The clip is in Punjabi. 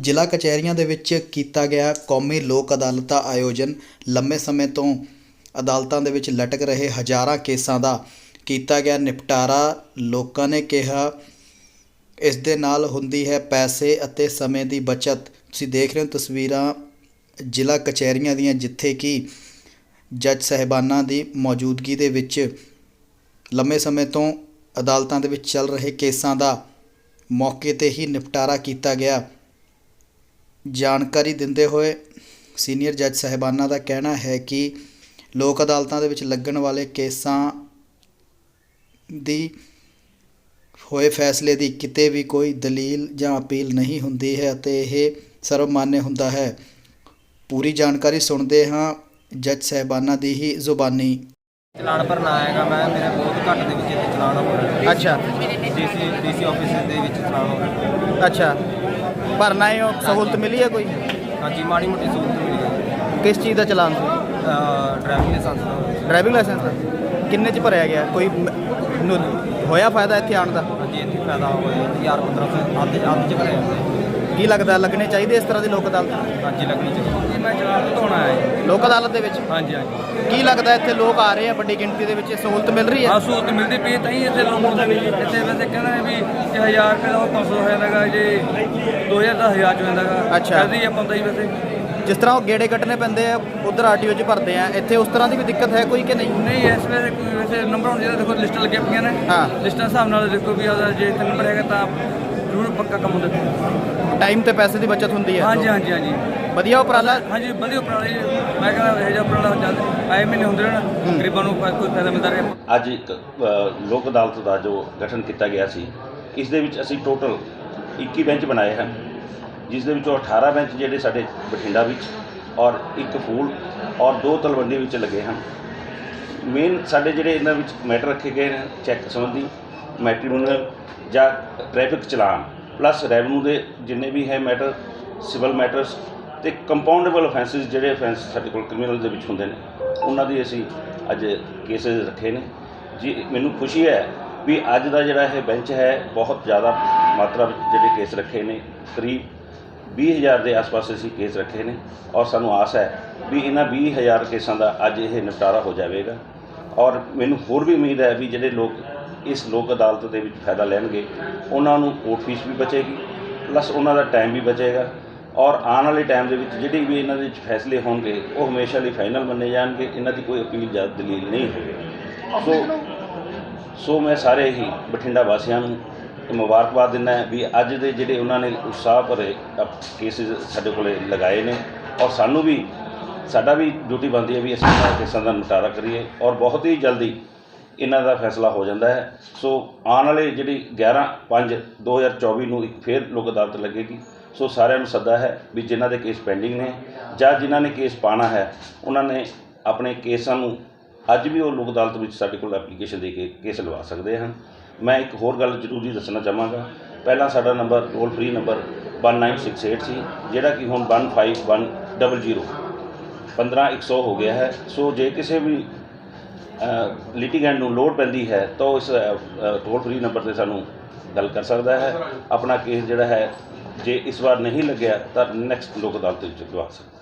ਜ਼ਿਲ੍ਹਾ ਕਚਹਿਰੀਆਂ ਦੇ ਵਿੱਚ ਕੀਤਾ ਗਿਆ ਕੌਮੀ ਲੋਕ ਅਦਾਲਤ ਦਾ ਆਯੋਜਨ। ਲੰਮੇ ਸਮੇਂ ਤੋਂ ਅਦਾਲਤਾਂ ਦੇ ਵਿੱਚ ਲਟਕ ਰਹੇ ਹਜ਼ਾਰਾਂ ਕੇਸਾਂ ਦਾ ਕੀਤਾ ਗਿਆ ਨਿਪਟਾਰਾ। ਲੋਕਾਂ ਨੇ ਕਿਹਾ, ਇਸ ਦੇ ਨਾਲ ਹੁੰਦੀ ਹੈ ਪੈਸੇ ਅਤੇ ਸਮੇਂ ਦੀ ਬਚਤ। ਤੁਸੀਂ ਦੇਖ ਰਹੇ ਹੋ ਤਸਵੀਰਾਂ ਜ਼ਿਲ੍ਹਾ ਕਚਹਿਰੀਆਂ ਦੀਆਂ, ਜਿੱਥੇ ਕਿ ਜੱਜ ਸਹਿਬਾਨਾਂ ਦੀ ਮੌਜੂਦਗੀ ਦੇ ਵਿੱਚ ਲੰਮੇ ਸਮੇਂ ਤੋਂ ਅਦਾਲਤਾਂ ਦੇ ਵਿੱਚ ਚੱਲ ਰਹੇ ਕੇਸਾਂ ਦਾ ਮੌਕੇ ਤੇ ਹੀ ਨਿਪਟਾਰਾ ਕੀਤਾ ਗਿਆ। ਜਾਣਕਾਰੀ ਦਿੰਦੇ ਹੋਏ ਸੀਨੀਅਰ ਜੱਜ ਸਹਿਬਾਨਾਂ ਦਾ ਕਹਿਣਾ ਹੈ ਕਿ ਲੋਕ ਅਦਾਲਤਾਂ ਦੇ ਵਿੱਚ ਲੱਗਣ ਵਾਲੇ ਕੇਸਾਂ ਦੀ ਹੋਏ ਫੈਸਲੇ ਦੀ ਕਿਤੇ ਵੀ ਕੋਈ ਦਲੀਲ ਜਾਂ ਅਪੀਲ ਨਹੀਂ ਹੁੰਦੀ ਹੈ ਅਤੇ ਇਹ ਸਰਵਮਾਨਯ ਹੁੰਦਾ ਹੈ। ਪੂਰੀ ਜਾਣਕਾਰੀ ਸੁਣਦੇ ਹਾਂ ਜੱਜ ਸਹਿਬਾਨਾਂ ਦੀ ਹੀ ਜ਼ੁਬਾਨੀ। ਚਲਾਨ ਭਰਨਾ ਆਏਗਾ ਮੈਂ ਮੇਰੇ ਬਹੁਤ ਘੱਟ ਦੇ ਵਿੱਚ ਚਲਾਨ ਹੋ ਰਿਹਾ ਅੱਛਾ ਡੀਸੀ ਡੀਸੀ ਆਫਿਸ ਦੇ ਵਿੱਚ ਚਲਾਨ ਹੋ ਰਿਹਾ ਅੱਛਾ। ਭਰਨਾ ਹੈ ਉਹ ਸਹੂਲਤ ਮਿਲੀ ਹੈ ਕੋਈ? ਹਾਂਜੀ ਮਾੜੀ ਮੋਟੀ ਸਹੂਲਤ ਮਿਲੀ ਹੈ ਕਿਸ ਚੀਜ਼ ਦਾ ਚਲਾਨ ਸੀ? ਡਰਾਈਵਿੰਗ ਲਾਇਸੈਂਸ ਦਾ। ਡਰਾਈਵਿੰਗ ਲਾਇਸੈਂਸ ਦਾ? ਕਿੰਨੇ ਚ ਭਰਿਆ ਗਿਆ? ਕੋਈ ਮ- ਨੂੰ ਹੋਇਆ ਫਾਇਦਾ ਇੱਥੇ ਆਉਣ ਦਾ? ਹਾਂਜੀ ਇੱਥੇ ਫਾਇਦਾ ਹੋਇਆ। 1000 1500 ਅੱਧ ਅੱਧ ਚ ਭਰਿਆ ਹੁੰਦਾ ਕੀ ਲੱਗਦਾ ਲੱਗਣੇ ਚਾਹੀਦੇ ਇਸ ਤਰ੍ਹਾਂ ਦੀ ਲੋਕ ਅਦਾਲਤ ਹਾਂਜੀ ਲੱਗਣੀ ਚਾਹੀਦੀ। ਜੀ ਮੈਂ ਚਲਾਨ ਕਢਾਉਣਾ ਆਇਆ ਲੋਕ ਅਦਾਲਤ ਦੇ ਵਿੱਚ? ਹਾਂਜੀ ਹਾਂਜੀ। ਕੀ ਲੱਗਦਾ ਇੱਥੇ ਲੋਕ ਆ ਰਹੇ ਆ ਵੱਡੀ ਗਿਣਤੀ ਦੇ ਵਿੱਚ ਸਹੂਲਤ ਮਿਲ ਰਹੀ ਹੈ? ਆ ਸਹੂਲਤ ਮਿਲਦੀ ਪਈ ਹੈ ਤਾਂ ਹੀ ਇੱਥੇ ਲੋਕ ਆਉਂਦੇ ਨੇ। ਇੱਥੇ ਵੈਸੇ ਕਹਿੰਦੇ ਵੀ ਕਿ 1000 ਰੁਪਏ ਦਾ ਉਹ 500 ਹੋ ਜਾਂਦਾਗਾ ਜੇ 2000 ਦਾ 1000 ਚ ਹੋ ਜਾਂਦਾਗਾ ਅੱਛਾ। ਕਦੀ ਆਪਾਂ ਤਾਂ ਹੀ ਵੈਸੇ। ਜਿਸ ਤਰ੍ਹਾਂ ਉਹ ਗੇੜੇ ਕੱਟਣੇ ਪੈਂਦੇ ਆ ਉਧਰ ਆਰਟੀਓ 'ਚ ਭਰਦੇ ਆ ਇੱਥੇ ਉਸ ਤਰ੍ਹਾਂ ਦੀ ਵੀ ਦਿੱਕਤ ਹੈ ਕੋਈ ਕਿ ਨਹੀਂ? ਨਹੀਂ ਇਸ ਵੇਲੇ ਕੋਈ ਵੈਸੇ ਨੰਬਰ ਹੁਣ ਜਿਹੜਾ ਦੇਖੋ ਲਿਸਟਾਂ ਲੱਗੀਆਂ ਪਈਆਂ ਨੇ। ਹਾਂ। ਲਿਸਟਾਂ ਹਿਸਾਬ ਨਾਲ ਦੇਖੋ ਵੀ ਉਹਦਾ ਜੇ ਤੇ ਨੰਬਰ ਹੈਗਾ ਤਾਂ ਜ਼ਰੂਰ ਪੱਕਾ ਕੰਮ ਹੁੰਦਾ। ਟਾਈਮ ਤੇ ਪੈਸੇ ਦੀ ਬਚਤ ਹੁੰਦੀ ਹੈ। ਹਾਂਜੀ ਹਾਂਜੀ ਹਾਂਜੀ। ਵਧੀਆ ਉਪਰਾਲਾ? ਹਾਂਜੀ ਵਧੀਆ ਉਪਰਾਲੇ ਮੈਂ ਕਹਿੰਦਾ ਇਹ ਜਿਹਾ ਉਪਰਾਲਾ ਜਲਦ ਆਏ ਮਹੀਨੇ ਹੁੰਦੇ ਰਹਿਣ ਗਰੀਬਾਂ ਨੂੰ ਕੋਈ ਕੋਈ ਫਾਇਦਾ ਮਿਲਦਾ ਰਹੇ। ਅੱਜ ਇੱਕ ਅ, ਲੋਕ ਅਦਾਲਤ ਦਾ ਜੋ ਗਠਨ ਕੀਤਾ ਗਿਆ ਸੀ ਇਸ ਦੇ ਵਿੱਚ ਅਸੀਂ ਟੋਟਲ 21 ਬੈਂਚ ਬਣਾਏ ਹਨ। ਜਿਸ ਦੇ ਵਿੱਚੋਂ 18 ਬੈਂਚ ਜਿਹੜੇ ਸਾਡੇ ਬਠਿੰਡਾ ਵਿੱਚ ਔਰ ਇੱਕ ਫੂਲ ਔਰ ਦੋ ਤਲਵੰਡੀ ਵਿੱਚ ਲੱਗੇ ਹਨ। ਮੇਨ ਸਾਡੇ ਜਿਹੜੇ ਇਹਨਾਂ ਵਿੱਚ ਮੈਟਰ ਰੱਖੇ ਗਏ ਨੇ ਚੈੱਕ ਸੰਬੰਧੀ ਮੈਟਰੀਮੋਨੀਅਲ ਜਾਂ ਟ੍ਰੈਫਿਕ ਚਲਾਨ ਪਲੱਸ ਰੈਵਨਿਊ ਦੇ ਜਿੰਨੇ ਵੀ ਹੈ ਮੈਟਰ ਸਿਵਲ ਮੈਟਰਸ ਤੇ ਕੰਪਾਊਂਡੇਬਲ ਅਫੈਂਸਿਸ ਜਿਹੜੇ ਅਫੈਂਸ ਸਾਡੇ ਕੋਲ ਕ੍ਰਿਮੀਨਲ ਦੇ ਵਿੱਚ ਹੁੰਦੇ ਨੇ, ਉਹਨਾਂ ਦੀ ਅਸੀਂ ਅੱਜ ਕੇਸਿਸ ਰੱਖੇ ਨੇ। ਜੀ, ਮੈਨੂੰ ਖੁਸ਼ੀ ਹੈ ਵੀ ਅੱਜ ਦਾ ਜਿਹੜਾ ਇਹ ਬੈਂਚ ਹੈ, ਬਹੁਤ ਜ਼ਿਆਦਾ ਮਾਤਰਾ ਵਿੱਚ ਜਿਹੜੇ ਕੇਸ ਰੱਖੇ ਨੇ, ਕਰੀਬ 20000 ਦੇ ਆਸ-ਪਾਸ ਅਸੀਂ ਕੇਸ ਰੱਖੇ ਨੇ ਔਰ ਸਾਨੂੰ ਆਸ ਹੈ ਵੀ ਇਹਨਾਂ 20000 ਕੇਸਾਂ ਦਾ ਅੱਜ ਇਹ ਨਿਪਟਾਰਾ ਹੋ ਜਾਵੇਗਾ। ਔਰ ਮੈਨੂੰ ਹੋਰ ਵੀ ਉਮੀਦ ਹੈ ਵੀ ਜਿਹੜੇ ਲੋਕ ਇਸ ਲੋਕ ਅਦਾਲਤ ਦੇ ਵਿੱਚ ਫਾਇਦਾ ਲੈਣਗੇ ਉਹਨਾਂ ਨੂੰ ਕੋਰਟ ਫੀਸ ਵੀ ਬਚੇਗੀ ਪਲੱਸ ਉਹਨਾਂ ਦਾ ਟਾਈਮ ਵੀ ਬਚੇਗਾ। ਔਰ ਆਉਣ ਵਾਲੇ ਟਾਈਮ ਦੇ ਵਿੱਚ ਜਿਹੜੇ ਵੀ ਇਹਨਾਂ ਦੇ ਵਿੱਚ ਫੈਸਲੇ ਹੋਣਗੇ ਉਹ ਹਮੇਸ਼ਾ ਲਈ ਫਾਈਨਲ ਮੰਨੇ ਜਾਣਗੇ ਇਹਨਾਂ ਦੀ ਕੋਈ ਅਪੀਲ ਜਾਂ ਦਲੀਲ ਨਹੀਂ ਹੋਵੇਗੀ। ਸੋ ਸੋ ਮੈਂ ਸਾਰੇ ਹੀ ਬਠਿੰਡਾ ਵਾਸੀਆਂ ਨੂੰ ਮੁਬਾਰਕਬਾਦ ਦਿੰਦਾ ਵੀ ਅੱਜ ਦੇ ਜਿਹੜੇ ਉਹਨਾਂ ਨੇ ਉਤਸ਼ਾਹ ਭਰੇ ਕੇਸਿਸ ਸਾਡੇ ਕੋਲੇ ਲਗਾਏ ਨੇ ਔਰ ਸਾਨੂੰ ਵੀ, ਸਾਡਾ ਵੀ ਡਿਊਟੀ ਬਣਦੀ ਹੈ ਵੀ ਅਸੀਂ ਇਹਨਾਂ ਕੇਸਾਂ ਦਾ ਨਿਪਟਾਰਾ ਕਰੀਏ ਔਰ ਬਹੁਤ ਹੀ ਜਲਦੀ ਇਹਨਾਂ ਦਾ ਫੈਸਲਾ ਹੋ ਜਾਂਦਾ ਹੈ। ਸੋ ਆਉਣ ਵਾਲੇ ਜਿਹੜੀ 11 5 2024 ਨੂੰ ਇੱਕ ਫੇਰ ਲੋਕ ਅਦਾਲਤ ਲੱਗੇਗੀ। ਸੋ ਸਾਰਿਆਂ ਨੂੰ ਸੱਦਾ ਹੈ ਵੀ ਜਿਨ੍ਹਾਂ ਦੇ ਕੇਸ ਪੈਂਡਿੰਗ ਨੇ ਜਾਂ ਜਿਨ੍ਹਾਂ ਨੇ ਕੇਸ ਪਾਣਾ ਹੈ, ਉਹਨਾਂ ਨੇ ਆਪਣੇ ਕੇਸਾਂ ਨੂੰ ਅੱਜ ਵੀ ਉਹ ਲੋਕ ਅਦਾਲਤ ਵਿੱਚ ਸਾਡੇ ਕੋਲ ਐਪਲੀਕੇਸ਼ਨ ਦੇ ਕੇ ਕੇਸ ਲਵਾ ਸਕਦੇ ਹਨ। ਮੈਂ ਇੱਕ ਹੋਰ ਗੱਲ ਜ਼ਰੂਰੀ ਦੱਸਣਾ ਚਾਹਾਂਗਾ। ਪਹਿਲਾਂ ਸਾਡਾ ਨੰਬਰ ਟੋਲ ਫ੍ਰੀ ਨੰਬਰ 1968 ਸੀ, ਜਿਹੜਾ ਕਿ ਹੁਣ 15100 15100 ਹੋ ਗਿਆ ਹੈ। ਸੋ ਜੇ ਕਿਸੇ ਵੀ ਲਿਟੀਗੈਂਟ ਨੂੰ ਲੋੜ ਪੈਂਦੀ ਹੈ, ਤਾਂ ਉਹ ਇਸ ਟੋਲ ਫ੍ਰੀ ਨੰਬਰ ਤੇ ਸਾਨੂੰ ਗੱਲ ਕਰ ਸਕਦਾ ਹੈ। ਆਪਣਾ ਕੇਸ ਜਿਹੜਾ ਹੈ, ਜੇ ਇਸ ਵਾਰ ਨਹੀਂ ਲੱਗਿਆ, ਤਾਂ ਨੈਕਸਟ ਲੋਕ ਅਦਾਲਤ ਵਿੱਚ ਲਵਾ ਸਕਦਾ